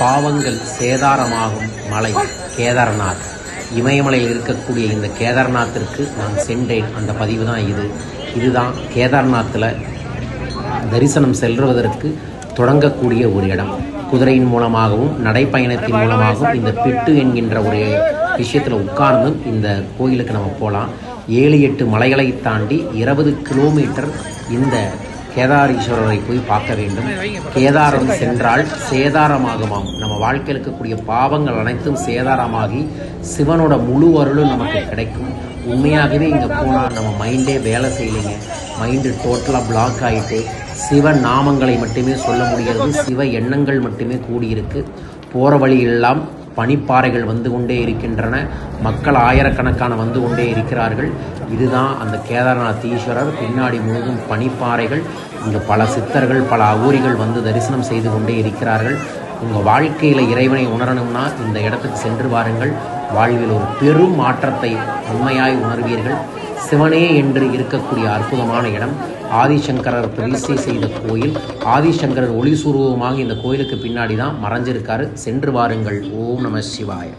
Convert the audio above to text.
பாவங்கள் சேதாரமாகும் மலை கேதார்நாத். இமயமலையில் இருக்கக்கூடிய இந்த கேதார்நாத்திற்கு நான் சென்றேன். அந்த பதிவு தான் இது. இதுதான் கேதார்நாத்தில் தரிசனம் செல்வதற்கு தொடங்கக்கூடிய ஒரு இடம். குதிரையின் மூலமாகவும் நடைப்பயணத்தின் மூலமாகவும் இந்த பிட்டு என்கின்ற ஒரு விஷயத்தில் உட்கார்ந்தும் இந்த கோயிலுக்கு நம்ம போகலாம் ஏழு எட்டு மலைகளை தாண்டி இருபது கிலோமீட்டர் இந்த கேதாரீஸ்வரரை போய் பார்க்க வேண்டும். கேதாரம் சென்றால் சேதாரமாகுமாம். நம்ம வாழ்க்கையில் இருக்கக்கூடிய பாவங்கள் அனைத்தும் சேதாரமாகி சிவனோட முழு அருளும் நமக்கு கிடைக்கும். உண்மையாகவே இங்கே போனால் நம்ம மைண்டே வேலை செய்யலைங்க. மைண்டு டோட்டலாக பிளாக் ஆகிட்டு சிவ நாமங்களை மட்டுமே சொல்ல முடியாது. சிவ எண்ணங்கள் மட்டுமே கூடியிருக்கு. போகிற வழியெல்லாம் பனிப்பாறைகள் வந்து கொண்டே இருக்கின்றன. மக்கள் ஆயிரக்கணக்கான வந்து கொண்டே இருக்கிறார்கள். இதுதான் அந்த கேதார்நாத் ஈஸ்வரர் பின்னாடி முழுதும் பனிப்பாறைகள். இங்கே பல சித்தர்கள் பல அகூரிகள் வந்து தரிசனம் செய்து கொண்டே இருக்கிறார்கள். உங்கள் வாழ்க்கையில் இறைவனை உணரணும்னா இந்த இடத்துக்கு சென்று வாருங்கள். வாழ்வில் ஒரு பெரும் மாற்றத்தை உண்மையாய் உணர்வீர்கள். சிவனே என்று இருக்கக்கூடிய அற்புதமான இடம். ஆதிசங்கரர் பிரதிஷ்டை செய்த கோயில். ஆதிசங்கரர் ஒளி சுரூபமாக இந்த கோயிலுக்கு பின்னாடி தான் மறைஞ்சிருக்காரு. சென்று வாருங்கள். ஓம் நம சிவாய.